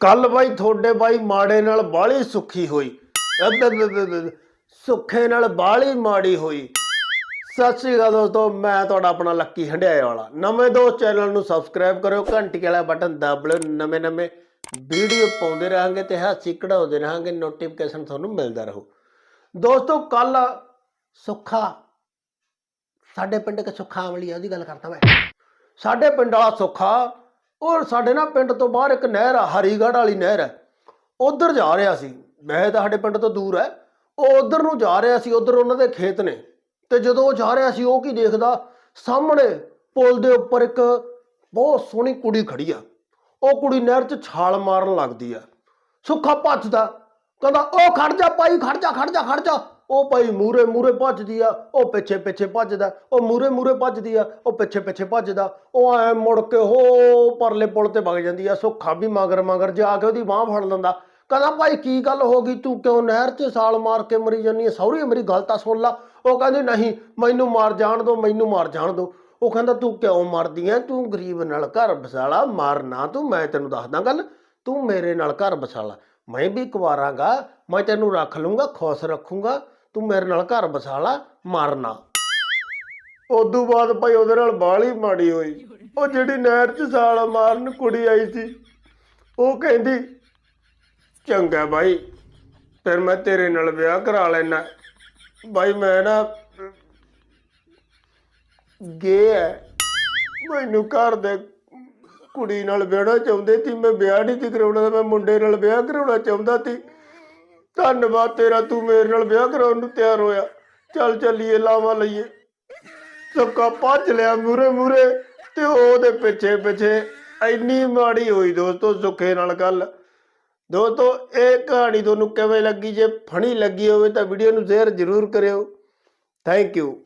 ਕੱਲ ਬਾਈ ਤੁਹਾਡੇ ਬਾਈ ਮਾੜੇ ਨਾਲ ਬਾਲੀ ਸੁੱਖੀ ਹੋਈ। ਸੁੱਖੇ ਨਾਲ ਬਾਲੀ ਮਾੜੀ ਹੋਈ। ਸਤਿ ਸ਼੍ਰੀ ਅਕਾਲ ਦੋਸਤੋ, ਮੈਂ ਤੁਹਾਡਾ ਆਪਣਾ ਲੱਕੀ ਹੰਡਿਆਏ ਵਾਲਾ। ਨਵੇਂ ਦੋ ਚੈਨਲ ਨੂੰ ਸਬਸਕ੍ਰਾਈਬ ਕਰਿਓ, ਘੰਟੀ ਵਾਲਾ ਬਟਨ ਦਬ ਲਿਓ। ਨਵੇਂ ਨਵੇਂ ਵੀਡੀਓ ਪਾਉਂਦੇ ਰਹਾਂਗੇ ਤੇ ਹਾਸੀ ਕਢਾਉਂਦੇ ਰਹਾਂਗੇ ਨੋਟੀਫਿਕੇਸ਼ਨ ਤੁਹਾਨੂੰ ਮਿਲਦਾ ਰਹੂ। ਦੋਸਤੋ ਕੱਲ ਸੁੱਖਾ, ਸਾਡੇ ਪਿੰਡ ਇੱਕ ਸੁੱਖਾ ਆਮਲੀ ਆ, ਉਹਦੀ ਗੱਲ ਕਰਦਾ ਮੈਂ। ਸਾਡੇ ਪਿੰਡ ਵਾਲਾ ਸੁੱਖਾ ਉਹ ਸਾਡੇ ਨਾ ਪਿੰਡ ਤੋਂ ਬਾਹਰ ਇੱਕ ਨਹਿਰ ਆ, ਹਰੀਗੜ੍ਹ ਵਾਲੀ ਨਹਿਰ ਹੈ। ਉਧਰ ਜਾ ਰਿਹਾ ਸੀ। ਮੈਂ ਤਾਂ ਸਾਡੇ ਪਿੰਡ ਤੋਂ ਦੂਰ ਹੈ। ਉਹ ਉਧਰ ਨੂੰ ਜਾ ਰਿਹਾ ਸੀ, ਉਧਰ ਉਹਨਾਂ ਦੇ ਖੇਤ ਨੇ। ਤੇ ਜਦੋਂ ਉਹ ਜਾ ਰਿਹਾ ਸੀ, ਉਹ ਕੀ ਦੇਖਦਾ? ਸਾਹਮਣੇ ਪੁਲ ਦੇ ਉੱਪਰ ਇੱਕ ਬਹੁਤ ਸੋਹਣੀ ਕੁੜੀ ਖੜੀ ਆ। ਉਹ ਕੁੜੀ ਨਹਿਰ 'ਚ ਛਾਲ ਮਾਰਨ ਲੱਗਦੀ ਆ। ਸੁੱਖਾ ਭੱਜਦਾ। ਕਹਿੰਦਾ ਉਹ ਖੜ ਜਾ ਭਾਈ, ਖੜ ਜਾ ਖੜ ਜਾ ਖੜ ਜਾ। ਉਹ ਭਾਈ ਮੂਰੇ ਮੂਰੇ ਭੱਜਦੀ ਆ, ਉਹ ਪਿੱਛੇ ਪਿੱਛੇ ਭੱਜਦਾ, ਉਹ ਮੂਰੇ ਮੂਰੇ ਭੱਜਦੀ ਆ, ਉਹ ਪਿੱਛੇ ਪਿੱਛੇ ਭੱਜਦਾ, ਉਹ ਐ ਮੁੜ ਕੇ ਹੋ ਪਰਲੇ ਪੁਲ ਤੇ ਵਗ ਜਾਂਦੀ ਆ, ਸੁੱਖਾ ਵੀ ਮਗਰ ਮਗਰ ਜਾ ਕੇ ਉਹਦੀ ਬਾਹ ਫੜ ਲੈਂਦਾ। ਕਹਿੰਦਾ, ਭਾਈ ਕੀ ਗੱਲ ਹੋ ਗਈ? ਤੂੰ ਕਿਉਂ ਨਹਿਰ 'ਚ ਸਾਲ ਮਾਰ ਕੇ ਮਰੀ ਜਾਨੀ ਆ? ਸੌਰੀ ਮੇਰੀ ਗੱਲ ਤਾਂ ਸੁਣ ਲਾ। ਉਹ ਕਹਿੰਦੀ, ਨਹੀਂ, ਮੈਨੂੰ ਮਾਰ ਜਾਣ ਦੋ, ਮੈਨੂੰ ਮਾਰ ਜਾਣ ਦੋ। ਉਹ ਕਹਿੰਦਾ, ਤੂੰ ਕਿਉਂ ਮਰਦੀ ਐ? ਤੂੰ ਗਰੀਬ ਨਾਲ ਘਰ ਵਸਾਲਾ ਬਸਾਲਾ ਮਾਰਨਾ ਤੂੰ, ਮੈਂ ਤੈਨੂੰ ਦੱਸਦਾ ਗੱਲ। ਤੂੰ ਮੇਰੇ ਨਾਲ ਘਰ ਵਸਾਲਾ। ਮੈਂ ਵੀ ਕੁਵਾਰਾਂਗਾ, ਮੈਂ ਤੈਨੂੰ ਰੱਖ ਲੂੰਗਾ ਖੁਸ਼ ਰੱਖੂੰਗਾ। ਤੂੰ ਮੇਰੇ ਨਾਲ ਘਰ ਬਸਾਲਾ ਮਾਰਨਾ। ਉਦੋਂ ਬਾਅਦ ਭਾਈ ਉਹਦੇ ਨਾਲ ਬਾਲੀ ਮਾੜੀ ਹੋਈ। ਉਹ ਜਿਹੜੀ ਨਹਿਰ 'ਚ ਛਾਲ ਮਾਰਨ ਕੁੜੀ ਆਈ ਸੀ, ਉਹ ਕਹਿੰਦੀ, ਚੰਗਾ ਭਾਈ ਫਿਰ ਮੈਂ ਤੇਰੇ ਨਾਲ ਵਿਆਹ ਕਰਾ ਲੈਣਾ ਭਾਈ ਮੈਂ ਨਾ ਗੇ ਹੈ ਮੈਨੂੰ ਘਰ ਦੇ ਕੁੜੀ ਨਾਲ ਵਿਆਹਣਾ ਚਾਹੁੰਦੇ ਸੀ, ਮੈਂ ਵਿਆਹ ਨਹੀਂ ਸੀ ਕਰਾਉਣਾ, ਮੈਂ ਮੁੰਡੇ ਨਾਲ ਵਿਆਹ ਕਰਾਉਣਾ ਚਾਹੁੰਦਾ ਸੀ। ਧੰਨਵਾਦ ਤੇਰਾ, ਤੂੰ ਮੇਰੇ ਨਾਲ ਵਿਆਹ ਕਰਾਉਣ ਨੂੰ ਤਿਆਰ ਹੋਇਆ। ਚੱਲ ਚੱਲੀਏ, ਲਾਵਾ ਲਈਏ। ਸੁੱਕਾ ਭੱਜ ਲਿਆ ਮੂਰੇ ਮੂਰੇ ਤੇ ਉਹਦੇ ਪਿੱਛੇ ਪਿੱਛੇ। ਇੰਨੀ ਮਾੜੀ ਹੋਈ ਦੋਸਤੋ, ਸੁੱਖੇ ਨਾਲ ਗੱਲ। ਦੋਸਤੋ, ਇਹ ਕਹਾਣੀ ਤੁਹਾਨੂੰ ਕਿਵੇਂ ਲੱਗੀ? ਜੇ ਫਣੀ ਲੱਗੀ ਹੋਵੇ ਤਾਂ ਵੀਡੀਓ ਨੂੰ ਸ਼ੇਅਰ ਜ਼ਰੂਰ ਕਰਿਓ। Thank you